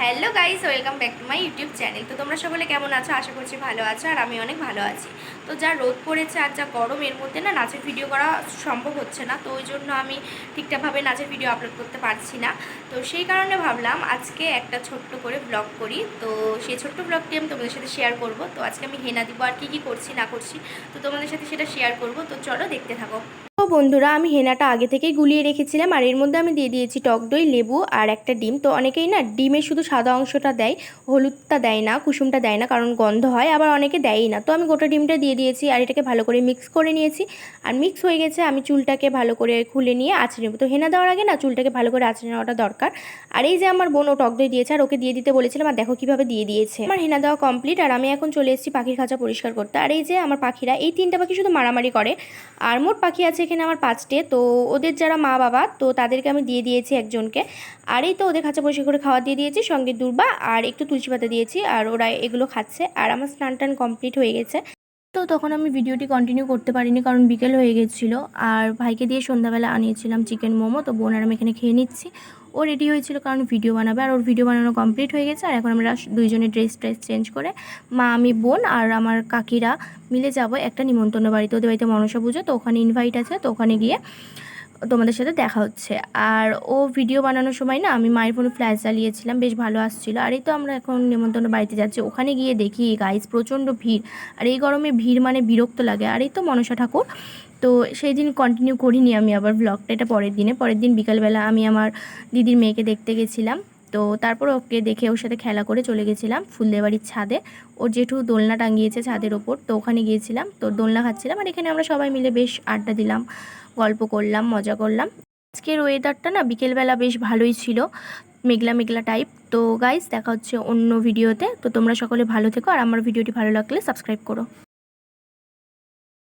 Hello guys, welcome back to my YouTube channel. তো তোমরা সকলে কেমন আছো? আশা করছি ভালো আছো আর আমি অনেক ভালো আছি। তো যা রোদ পড়েছে আর যা গরম, এর মধ্যে না নাচের ভিডিও করা সম্ভব হচ্ছে না। তো ওই জন্য আমি ঠিকঠাকভাবে নাচের ভিডিও আপলোড করতে পারছি না। তো সেই কারণে ভাবলাম আজকে একটা ছোট্ট করে ব্লগ করি। তো সেই ছোট্ট ব্লগটি আমি তোমাদের সাথে শেয়ার করব। তো আজকে আমি হেনা দিব আর কী কী করছি, না করছি, তো তোমাদের সাথে সেটা শেয়ার করব। তো চলো দেখতে থাকো। বন্ধুরা, আমি হেনাটা আগে থেকেই গুলিয়ে রেখেছিলাম আর এর মধ্যে আমি দিয়ে দিয়েছি টক দই, লেবু আর একটা ডিম। তো অনেকেই না ডিমের শুধু সাদা অংশটা দেয়, হলুদটা দেয় না, কুসুমটা দেয় না কারণ গন্ধ হয়, আবার অনেকে দেয়ই না। তো আমি গোটা ডিমটা দিয়ে দিয়েছি আর এটাকে ভালো করে মিক্স করে নিয়েছি। আর মিক্স হয়ে গেছে, আমি চুলটাকে ভালো করে খুলে নিয়ে আঁচড়ে নেব। তো হেনা দেওয়ার আগে না চুলটাকে ভালো করে আঁচড়ে নেওয়াটা দরকার। আর এই যে আমার বোন ও টক দই দিয়েছে আর ওকে দিয়ে দিতে বলেছিলাম আর দেখো কীভাবে দিয়ে দিয়েছে। আমার হেনা দেওয়া কমপ্লিট আর আমি এখন চলে এসেছি পাখির খাঁচা পরিষ্কার করতে। আর এই যে আমার পাখিরা, এই তিনটা পাখি শুধু মারামারি করে। আর মোট পাখি আছে আমার পাঁচটে, তো ওদের যারা মা বাবা, তো তাদেরকে আমি দিয়ে দিয়েছি একজনকে। আর এই তো ওদের খাঁচা পয়সা করে খাওয়া দিয়ে দিয়েছি, সঙ্গে দুর্বা আর একটু তুলসী পাতা দিয়েছি, আর ওরা এগুলো খাচ্ছে। আর আমার স্নান টান কমপ্লিট হয়ে গেছে। তো তখন আমি ভিডিওটি কন্টিনিউ করতে পারিনি, কারণ বিকেল হয়ে গেছিল। আর ভাইকে দিয়ে সন্ধ্যাবেলা আনিয়েছিলাম চিকেন মোমো, তো বোন আর আমি এখানে খেয়ে নিচ্ছি। ও রেডি হয়েছিল কারণ ভিডিও বানাবে আর ওর ভিডিও বানানো কমপ্লিট হয়ে গেছে। আর এখন আমরা দুইজনে ড্রেস ট্রেস চেঞ্জ করে মা, আমি, বোন আর আমার কাকিরা মিলে যাব একটা নিমন্ত্রণ বাড়িতে। ওদের বাড়িতে মনসা পুজো, তো ওখানে ইনভাইট আছে, তো ওখানে গিয়ে তোমাদের সাথে দেখা হচ্ছে। আর ও ভিডিও বানানোর সময় না আমি মায়ের ফোনে ফ্ল্যাশ জ্বালিয়েছিলাম, বেশ ভালো আসছিল। আর এই তো আমরা এখন নিমন্ত্রণ বাড়িতে যাচ্ছি। ওখানে গিয়ে দেখি গাইজ প্রচণ্ড ভিড়। আর এই গরমে ভিড় মানে বিরক্ত লাগে। আর এই তো মনসা ঠাকুর তো সেই দিন কন্টিনিউ করিনি আমি আবার ব্লগটা এটা পরের দিনে। পরের দিন বিকালবেলা আমি আমার দিদির মেয়েকে দেখতে গেছিলাম। তো তারপর ওকে দেখে ওর সাথে খেলা করে চলে গেছিলাম ফুলদের বাড়ির ছাদে। ওর জেঠু দোলনা টাঙিয়েছে ছাদের ওপর, তো ওখানে গিয়েছিলাম। তো দোলনা খাচ্ছিলাম আর এখানে আমরা সবাই মিলে বেশ আড্ডা দিলাম, গল্প করলাম, মজা করলাম। আজকের ওয়েদারটা না বিকেলবেলা বেশ ভালোই ছিল, মেঘলা মেঘলা টাইপ তো গাইস দেখা হচ্ছে অন্য ভিডিওতে তো তোমরা সকলে ভালো থেকো আর আমার ভিডিওটি ভালো লাগলে সাবস্ক্রাইব করো।